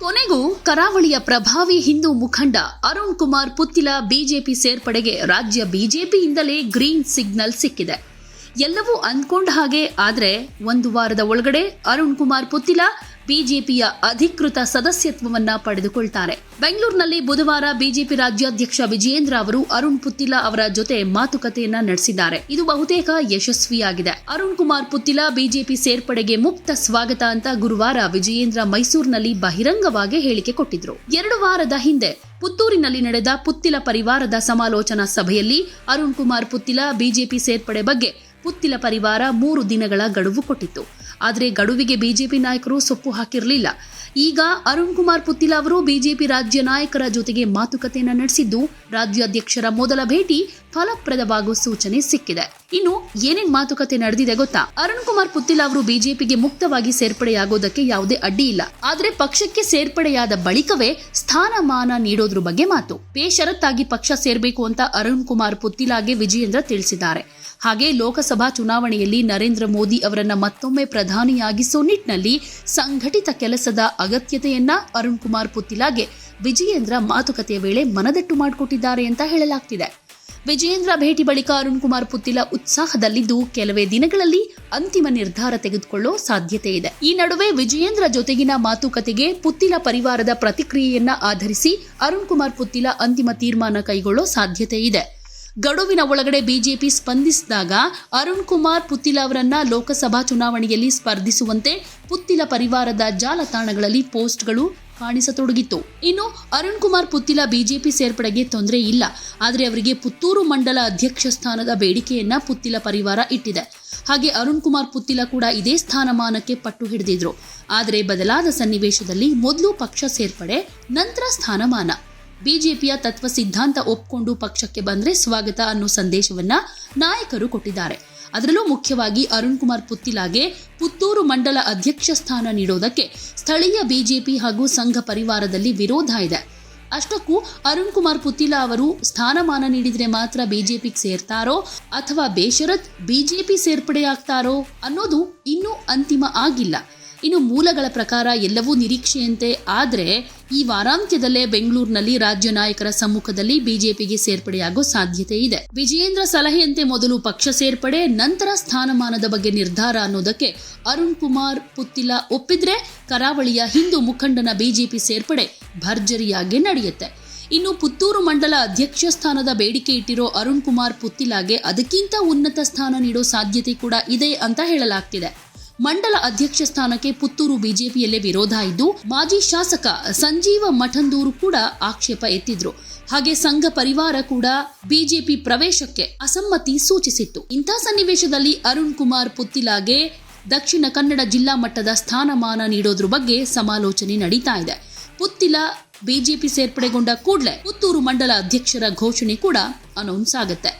ಕೊನೆಗೂ ಕರಾವಳಿಯ ಪ್ರಭಾವಿ ಹಿಂದೂ ಮುಖಂಡ ಅರುಣ್ ಕುಮಾರ್ ಪುತ್ತಿಲ ಬಿಜೆಪಿ ಸೇರ್ಪಡೆಗೆ ರಾಜ್ಯ ಬಿಜೆಪಿಯಿಂದಲೇ ಗ್ರೀನ್ ಸಿಗ್ನಲ್ ಸಿಕ್ಕಿದೆ. ಎಲ್ಲವೂ ಅಂದ್ಕೊಂಡ ಹಾಗೆ, ಆದರೆ ಒಂದು ವಾರದ ಒಳಗಡೆ ಅರುಣ್ ಕುಮಾರ್ ಪುತ್ತಿಲ ಬಿಜೆಪಿಯ ಅಧಿಕೃತ ಸದಸ್ಯತ್ವವನ್ನ ಪಡೆದುಕೊಳ್ತಾರೆ. ಬೆಂಗಳೂರಿನಲ್ಲಿ ಬುಧವಾರ ಬಿಜೆಪಿ ರಾಜ್ಯಾಧ್ಯಕ್ಷ ವಿಜಯೇಂದ್ರ ಅವರು ಅರುಣ್ ಪುತ್ತಿಲ ಅವರ ಜೊತೆ ಮಾತುಕತೆಯನ್ನ ನಡೆಸಿದ್ದಾರೆ. ಇದು ಬಹುತೇಕ ಯಶಸ್ವಿಯಾಗಿದೆ. ಅರುಣ್ ಕುಮಾರ್ ಪುತ್ತಿಲ ಬಿಜೆಪಿ ಸೇರ್ಪಡೆಗೆ ಮುಕ್ತ ಸ್ವಾಗತ ಅಂತ ಗುರುವಾರ ವಿಜಯೇಂದ್ರ ಮೈಸೂರಿನಲ್ಲಿ ಬಹಿರಂಗವಾಗಿ ಹೇಳಿಕೆ ಕೊಟ್ಟಿದ್ರು. ಎರಡು ವಾರದ ಹಿಂದೆ ಪುತ್ತೂರಿನಲ್ಲಿ ನಡೆದ ಪುತ್ತಿಲ ಪರಿವಾರದ ಸಮಾಲೋಚನಾ ಸಭೆಯಲ್ಲಿ ಅರುಣ್ ಕುಮಾರ್ ಪುತ್ತಿಲ ಬಿಜೆಪಿ ಸೇರ್ಪಡೆ ಬಗ್ಗೆ ಪುತ್ತಿಲ ಪರಿವಾರ ಮೂರು ದಿನಗಳ ಗಡುವು ಕೊಟ್ಟಿತ್ತು. ಆದರೆ ಗಡುವಿಗೆ ಬಿಜೆಪಿ ನಾಯಕರು ಸೊಪ್ಪು ಹಾಕಿರಲಿಲ್ಲ. ಈಗ ಅರುಣ್ ಕುಮಾರ್ ಪುತ್ತಿಲ ಅವರು ಬಿಜೆಪಿ ರಾಜ್ಯ ನಾಯಕರ ಜೊತೆಗೆ ಮಾತುಕತೆಯನ್ನು ನಡೆಸಿದ್ದು ರಾಜ್ಯಾಧ್ಯಕ್ಷರ ಮೊದಲ ಭೇಟಿ ಫಲಪ್ರದವಾಗುವ ಸೂಚನೆ ಸಿಕ್ಕಿದೆ. ಇನ್ನು ಏನೇನ್ ಮಾತುಕತೆ ನಡೆದಿದೆ ಗೊತ್ತಾ? ಅರುಣ್ ಕುಮಾರ್ ಪುತ್ತಿಲ ಅವರು ಬಿಜೆಪಿಗೆ ಮುಕ್ತವಾಗಿ ಸೇರ್ಪಡೆಯಾಗೋದಕ್ಕೆ ಯಾವುದೇ ಅಡ್ಡಿ ಇಲ್ಲ. ಆದ್ರೆ ಪಕ್ಷಕ್ಕೆ ಸೇರ್ಪಡೆಯಾದ ಬಳಿಕವೇ ಸ್ಥಾನಮಾನ ನೀಡೋದ್ರ ಬಗ್ಗೆ ಮಾತು. ಬೇಷರತ್ತಾಗಿ ಪಕ್ಷ ಸೇರ್ಬೇಕು ಅಂತ ಅರುಣ್ ಕುಮಾರ್ ಪುತ್ತಿಲಾಗೆ ವಿಜಯೇಂದ್ರ ತಿಳಿಸಿದ್ದಾರೆ. ಹಾಗೆ ಲೋಕಸಭಾ ಚುನಾವಣೆಯಲ್ಲಿ ನರೇಂದ್ರ ಮೋದಿ ಅವರನ್ನ ಮತ್ತೊಮ್ಮೆ ಪ್ರಧಾನಿಯಾಗಿಸೋ ನಿಟ್ಟಿನಲ್ಲಿ ಸಂಘಟಿತ ಕೆಲಸದ ಅಗತ್ಯತೆಯನ್ನ ಅರುಣ್ ಕುಮಾರ್ ಪುತ್ತಿಲಾಗೆ ವಿಜಯೇಂದ್ರ ಮಾತುಕತೆಯ ವೇಳೆ ಮನದಟ್ಟು ಮಾಡಿಕೊಟ್ಟಿದ್ದಾರೆ ಅಂತ ಹೇಳಲಾಗ್ತಿದೆ. ವಿಜಯೇಂದ್ರ ಭೇಟಿ ಬಳಿಕ ಅರುಣ್ ಕುಮಾರ್ ಪುತ್ತಿಲ ಉತ್ಸಾಹದಲ್ಲಿದ್ದು ಕೆಲವೇ ದಿನಗಳಲ್ಲಿ ಅಂತಿಮ ನಿರ್ಧಾರ ತೆಗೆದುಕೊಳ್ಳೋ ಸಾಧ್ಯತೆ ಇದೆ. ಈ ನಡುವೆ ವಿಜಯೇಂದ್ರ ಜೊತೆಗಿನ ಮಾತುಕತೆಗೆ ಪುತ್ತಿಲ ಪರಿವಾರದ ಪ್ರತಿಕ್ರಿಯೆಯನ್ನ ಆಧರಿಸಿ ಅರುಣ್ ಕುಮಾರ್ ಪುತ್ತಿಲ ಅಂತಿಮ ತೀರ್ಮಾನ ಕೈಗೊಳ್ಳೋ ಸಾಧ್ಯತೆ ಇದೆ. ಗಡುವಿನ ಒಳಗಡೆ ಬಿಜೆಪಿ ಸ್ಪಂದಿಸಿದಾಗ ಅರುಣ್ ಕುಮಾರ್ ಪುತ್ತಿಲ ಅವರನ್ನ ಲೋಕಸಭಾ ಚುನಾವಣೆಯಲ್ಲಿ ಸ್ಪರ್ಧಿಸುವಂತೆ ಪುತ್ತಿಲ ಪರಿವಾರದ ಜಾಲತಾಣಗಳಲ್ಲಿ ಪೋಸ್ಟ್ಗಳು ಕಾಣಿಸತೊಡಗಿತ್ತು ಇನ್ನು ಅರುಣ್ ಕುಮಾರ್ ಪುತ್ತಿಲ ಬಿಜೆಪಿ ಸೇರ್ಪಡೆಗೆ ತೊಂದರೆ ಇಲ್ಲ. ಆದರೆ ಅವರಿಗೆ ಪುತ್ತೂರು ಮಂಡಲ ಅಧ್ಯಕ್ಷ ಸ್ಥಾನದ ಬೇಡಿಕೆಯನ್ನ ಪುತ್ತಿಲ ಪರಿವಾರ ಇಟ್ಟಿದೆ. ಹಾಗೆ ಅರುಣ್ ಕುಮಾರ್ ಪುತ್ತಿಲ ಕೂಡ ಇದೇ ಸ್ಥಾನಮಾನಕ್ಕೆ ಪಟ್ಟು ಹಿಡಿದಿದ್ರು. ಆದರೆ ಬದಲಾದ ಸನ್ನಿವೇಶದಲ್ಲಿ ಮೊದಲು ಪಕ್ಷ ಸೇರ್ಪಡೆ, ನಂತರ ಸ್ಥಾನಮಾನ. ಬಿಜೆಪಿಯ ತತ್ವ ಸಿದ್ಧಾಂತ ಒಪ್ಕೊಂಡು ಪಕ್ಷಕ್ಕೆ ಬಂದ್ರೆ ಸ್ವಾಗತ ಅನ್ನೋ ಸಂದೇಶವನ್ನ ನಾಯಕರು ಕೊಟ್ಟಿದ್ದಾರೆ. ಅದರಲ್ಲೂ ಮುಖ್ಯವಾಗಿ ಅರುಣ್ ಕುಮಾರ್ ಪುತ್ತಿಲಾಗೆ ಪುತ್ತೂರು ಮಂಡಲ ಅಧ್ಯಕ್ಷ ಸ್ಥಾನ ನೀಡೋದಕ್ಕೆ ಸ್ಥಳೀಯ ಬಿಜೆಪಿ ಹಾಗೂ ಸಂಘ ಪರಿವಾರದಲ್ಲಿ ವಿರೋಧ ಇದೆ. ಅಷ್ಟಕ್ಕೂ ಅರುಣ್ ಕುಮಾರ್ ಪುತ್ತಿಲ ಅವರು ಸ್ಥಾನಮಾನ ನೀಡಿದರೆ ಮಾತ್ರ ಬಿಜೆಪಿಗೆ ಸೇರ್ತಾರೋ ಅಥವಾ ಬೇಷರತ್ ಬಿಜೆಪಿ ಸೇರ್ಪಡೆಯಾಗ್ತಾರೋ ಅನ್ನೋದು ಇನ್ನೂ ಅಂತಿಮ ಆಗಿಲ್ಲ. ಇನ್ನು ಮೂಲಗಳ ಪ್ರಕಾರ ಎಲ್ಲವೂ ನಿರೀಕ್ಷೆಯಂತೆ, ಆದರೆ ಈ ವಾರಾಂತ್ಯದಲ್ಲೇ ಬೆಂಗಳೂರಿನಲ್ಲಿ ರಾಜ್ಯ ನಾಯಕರ ಸಮ್ಮುಖದಲ್ಲಿ ಬಿಜೆಪಿಗೆ ಸೇರ್ಪಡೆಯಾಗೋ ಸಾಧ್ಯತೆ ಇದೆ. ವಿಜಯೇಂದ್ರ ಸಲಹೆಯಂತೆ ಮೊದಲು ಪಕ್ಷ ಸೇರ್ಪಡೆ, ನಂತರ ಸ್ಥಾನಮಾನದ ಬಗ್ಗೆ ನಿರ್ಧಾರ ಅನ್ನೋದಕ್ಕೆ ಅರುಣ್ ಕುಮಾರ್ ಪುತ್ತಿಲ ಒಪ್ಪಿದ್ರೆ ಕರಾವಳಿಯ ಹಿಂದೂ ಮುಖಂಡನ ಬಿಜೆಪಿ ಸೇರ್ಪಡೆ ಭರ್ಜರಿಯಾಗಿ ನಡೆಯುತ್ತೆ. ಇನ್ನು ಪುತ್ತೂರು ಮಂಡಲ ಅಧ್ಯಕ್ಷ ಸ್ಥಾನದ ಬೇಡಿಕೆ ಇಟ್ಟಿರೋ ಅರುಣ್ ಕುಮಾರ್ ಪುತ್ತಿಲಾಗೆ ಅದಕ್ಕಿಂತ ಉನ್ನತ ಸ್ಥಾನ ನೀಡೋ ಸಾಧ್ಯತೆ ಕೂಡ ಇದೆ ಅಂತ ಹೇಳಲಾಗ್ತಿದೆ. ಮಂಡಲ ಅಧ್ಯಕ್ಷ ಸ್ಥಾನಕ್ಕೆ ಪುತ್ತೂರು ಬಿಜೆಪಿಯಲ್ಲೇ ವಿರೋಧ ಇದ್ದು, ಮಾಜಿ ಶಾಸಕ ಸಂಜೀವ ಮಠಂದೂರು ಕೂಡ ಆಕ್ಷೇಪ ಎತ್ತಿದ್ರು. ಹಾಗೆ ಸಂಘ ಪರಿವಾರ ಕೂಡ ಬಿಜೆಪಿ ಪ್ರವೇಶಕ್ಕೆ ಅಸಮ್ಮತಿ ಸೂಚಿಸಿತ್ತು. ಇಂಥ ಸನ್ನಿವೇಶದಲ್ಲಿ ಅರುಣ್ ಕುಮಾರ್ ಪುತ್ತಿಲಾಗೆ ದಕ್ಷಿಣ ಕನ್ನಡ ಜಿಲ್ಲಾ ಮಟ್ಟದ ಸ್ಥಾನಮಾನ ನೀಡೋದ್ರ ಬಗ್ಗೆ ಸಮಾಲೋಚನೆ ನಡೀತಾ ಇದೆ. ಪುತ್ತಿಲ ಬಿಜೆಪಿ ಸೇರ್ಪಡೆಗೊಂಡ ಕೂಡಲೇ ಪುತ್ತೂರು ಮಂಡಲ ಅಧ್ಯಕ್ಷರ ಘೋಷಣೆ ಕೂಡ ಅನೌನ್ಸ್ ಆಗುತ್ತೆ.